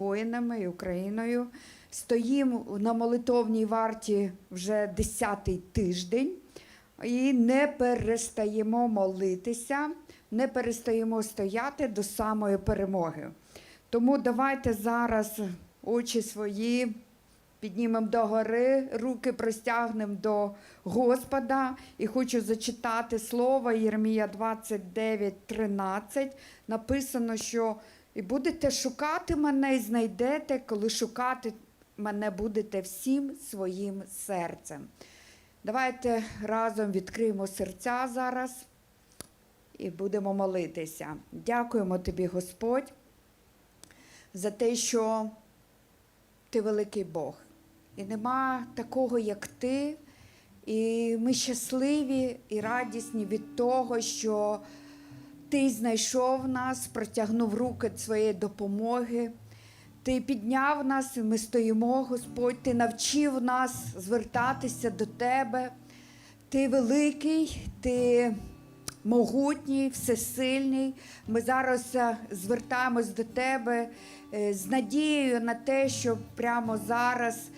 воїнами і Україною. Стоїмо на молитовній варті вже десятий тиждень і не перестаємо молитися, не перестаємо стояти до самої перемоги. Тому давайте зараз очі свої піднімемо догори, руки простягнемо до Господа. І хочу зачитати слово Єрмія 29, 13. Написано, що і будете шукати мене і знайдете, коли шукати мене будете всім своїм серцем. Давайте разом відкриємо серця зараз і будемо молитися. Дякуємо тобі, Господь, за те, що ти великий Бог. І нема такого, як ти. І ми щасливі і радісні від того, що ти знайшов нас, протягнув руки своєї допомоги. Ти підняв нас, і ми стоїмо, Господь. Ти навчив нас звертатися до Тебе. Ти великий, ти могутній, всесильний. Ми зараз е, звертаємось до Тебе е, з надією на те, що прямо зараз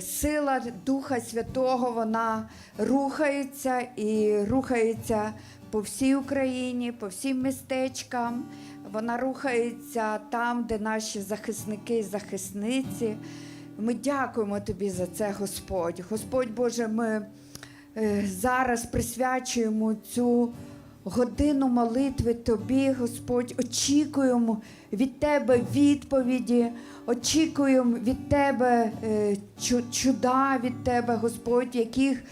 сила Духа Святого вона рухається і рухається по всій Україні, по всім містечкам. Вона рухається там, де наші захисники і захисниці. Ми дякуємо тобі за це, Господь. Господь Боже, ми е, зараз присвячуємо цю годину молитви Тобі, Господь. Очікуємо від Тебе відповіді, очікуємо від Тебе е, чуда від Тебе, Господь, яких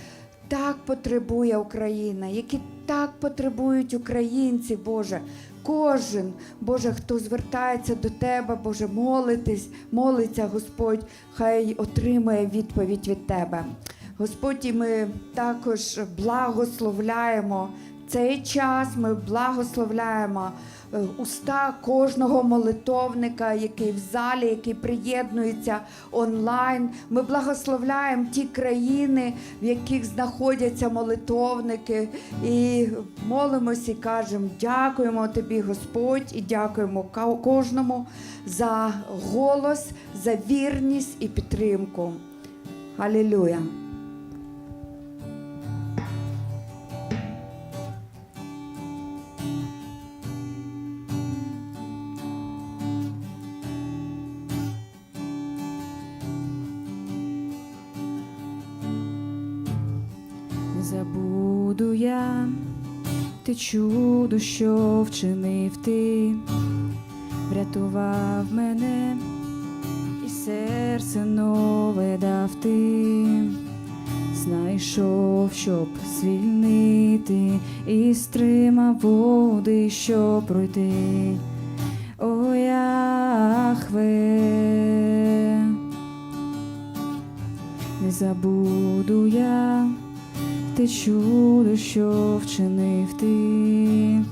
так потребує Україна, які так потребують українці, Боже. Кожен, Боже, хто звертається до Тебе, Боже, молитись, молиться, Господь, хай отримає відповідь від Тебе. Господь, і ми також благословляємо цей час, ми благословляємо е, уста кожного молитовника, який в залі, який приєднується онлайн. Ми благословляємо ті країни, в яких знаходяться молитовники, і молимося і кажемо: дякуємо тобі, Господь, і дякуємо кожному за голос, за вірність і підтримку. Алілюя! Забуду я. Те чудо, що вчинив ти, врятував мене і серце нове дав ти, знайшов, щоб звільнити, і стримав води, щоб пройти. О, Яхве, не забуду я те чудо, що вчинив ти,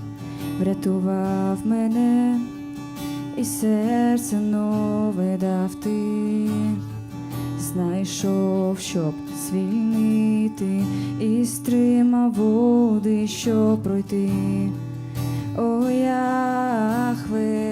врятував мене і серце нове дав ти, знайшов, щоб звільнити, і стримав води, щоб пройти. О, Яхве,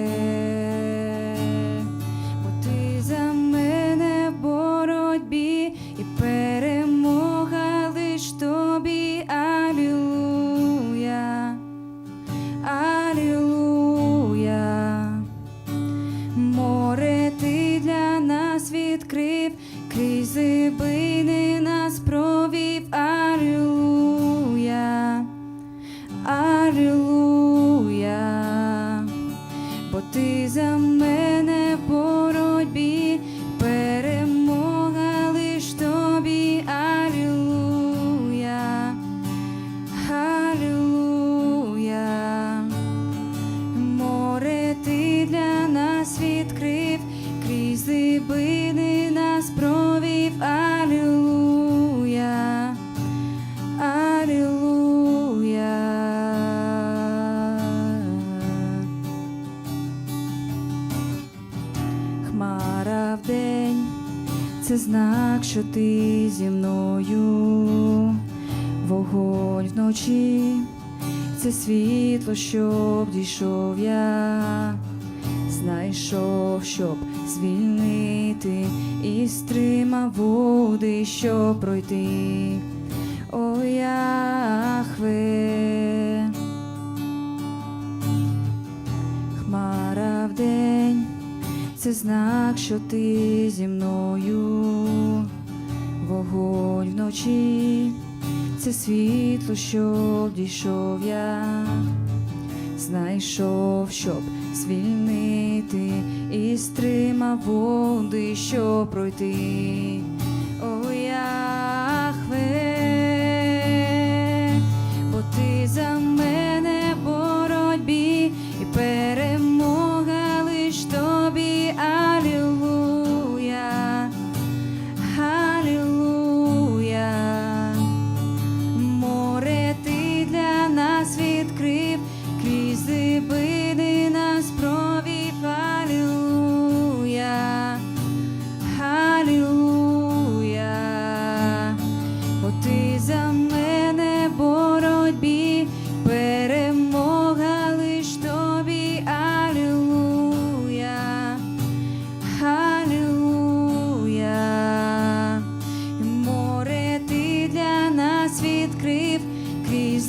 знак, що ти зі мною, вогонь вночі, це світло, щоб дійшов я, знайшов, щоб звільнити, і стримав води, щоб пройти. О Яхве. Хмара вдень, це знак, що ти зі мною, вогонь вночі, це світло, що дійшов я, знайшов, щоб звільнити, і стримав води, що пройти. О Яхве,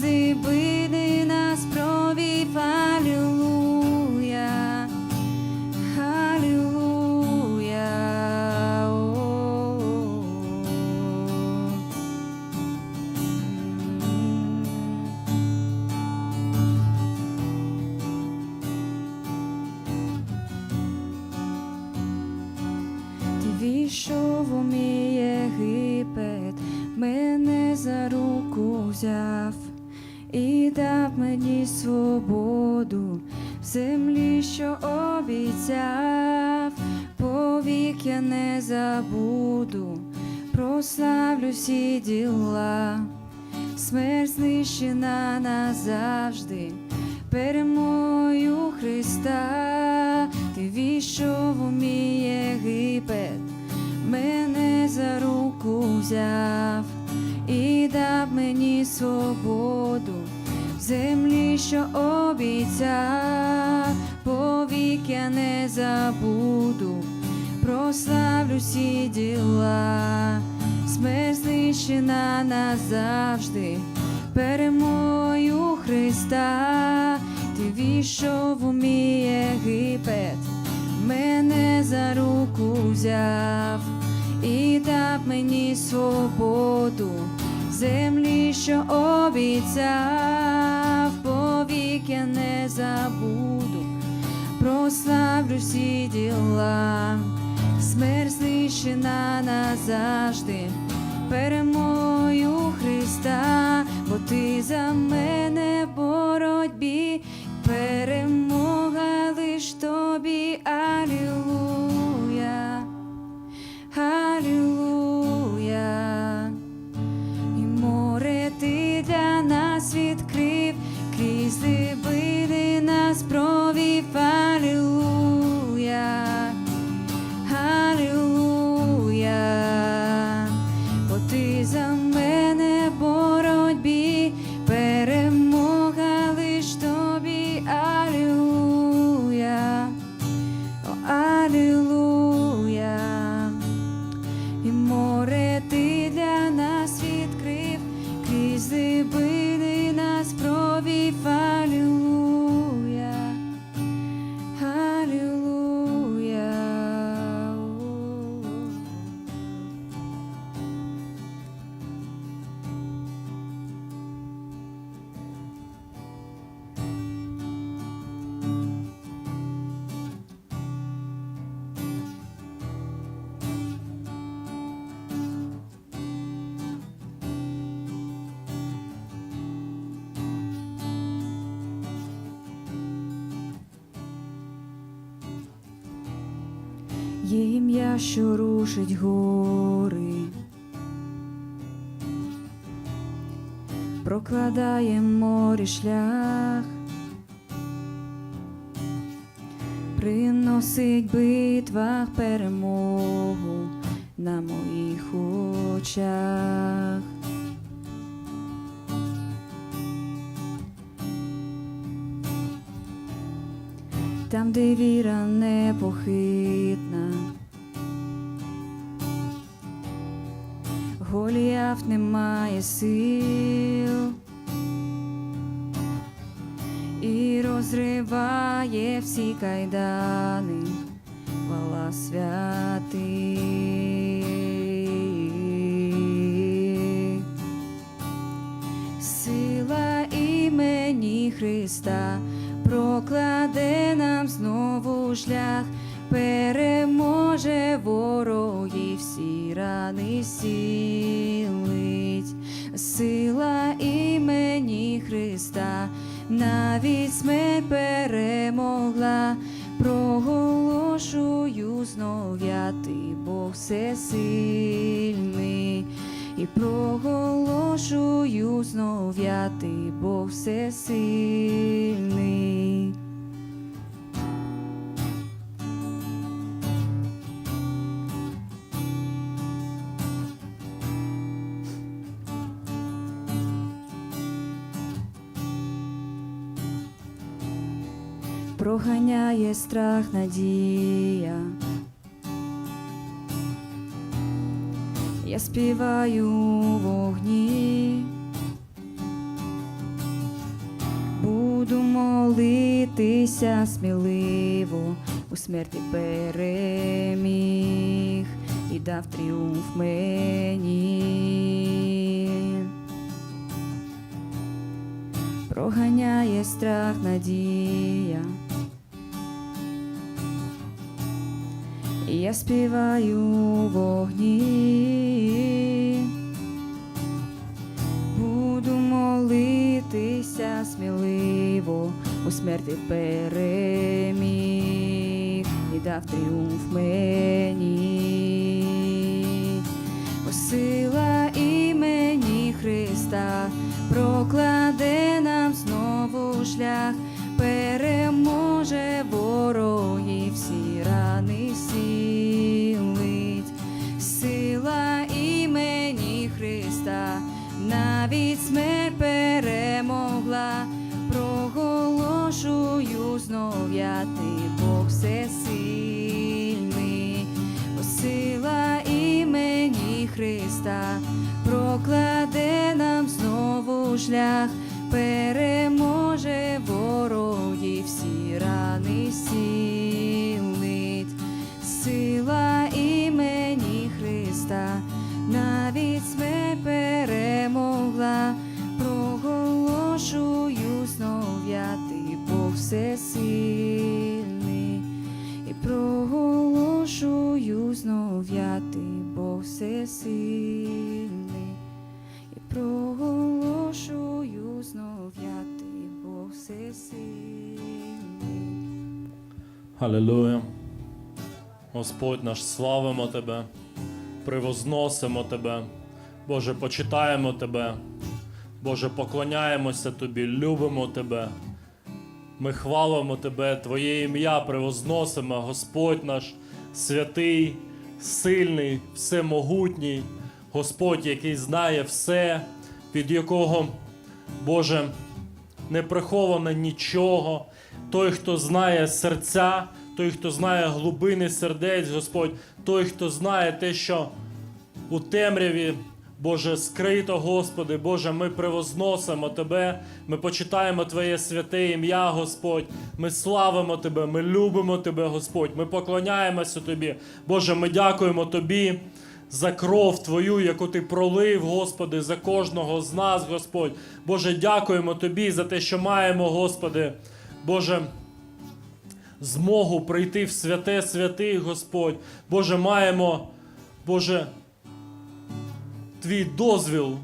крізь глибини нас провів. Алілуя. Ти війшов у мій мене за руку взяв і дав мені свободу в землі, що обіцяв, повік я не забуду, прославлю всі діла, смерть знищена назавжди, перемою Христа, ти війшов у мій Єгипет, мене за руку взяв і дав мені свободу в землі, що обіцяв, повік я не забуду, прославлю всі діла, смерть знищена назавжди, перемою Христа, ти війшов у мій Єгипет, мене за руку взяв і дав мені свободу землі, що обіцяв, повік я не забуду, прославлю всі діла, смерть знищена назавжди, перемою Христа, бо ти за мене Є ім'я, що рушить гори, прокладає морі шлях, приносить битвах перемогу на моїх очах. там, де віра непохитна. Голіаф не має сил і розриває всі кайдани, хвала святий. Сила імені Христа прокладе нам знову шлях, ворогів всі рани сілить. Сила імені Христа навіть смерть перемогла. Проголошую знов я ти Бог всесильний. І проголошую знов я ти Бог всесильний. Проганяє страх надія. Я співаю вогні, буду молитися сміливо, у смерті переміг і дав тріумф мені. Проганяє страх надія. Я співаю вогні, буду молитися сміливо, у смерті переміг і дав тріумф мені. О, сила імені Христа прокладе нам знову шлях, переможе ти Бог всесильний. посила імені Христа прокладе нам знову шлях, Халилуя. Господь наш, славимо Тебе, превозносимо Тебе. Боже, почитаємо Тебе. Боже, поклоняємося Тобі, любимо Тебе. Ми хвалимо Тебе, Твоє ім'я превозносимо, Господь наш святий, сильний, всемогутній, Господь, який знає все, від якого, Боже, не приховано нічого. Той, хто знає серця, той, хто знає глибини сердець, Господь, той, хто знає те, що у темряві, Боже, скрито, Господи, Боже, ми превозносимо Тебе, ми почитаємо Твоє святе ім'я, Господь. Ми славимо Тебе, ми любимо Тебе, Господь. Ми поклоняємося Тобі. Боже, ми дякуємо Тобі за кров Твою, яку Ти пролив, Господи, за кожного з нас, Господь. Боже, дякуємо Тобі за те, що маємо, Господи. Боже, змогу прийти в святе святих, Господь. Боже, маємо, Боже, Твій дозвіл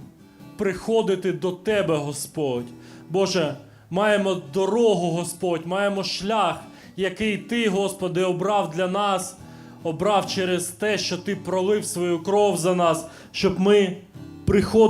приходити до Тебе, Господь. Боже, маємо дорогу, Господь, маємо шлях, який Ти, Господи, обрав для нас, обрав через те, що Ти пролив свою кров за нас, щоб ми приходили.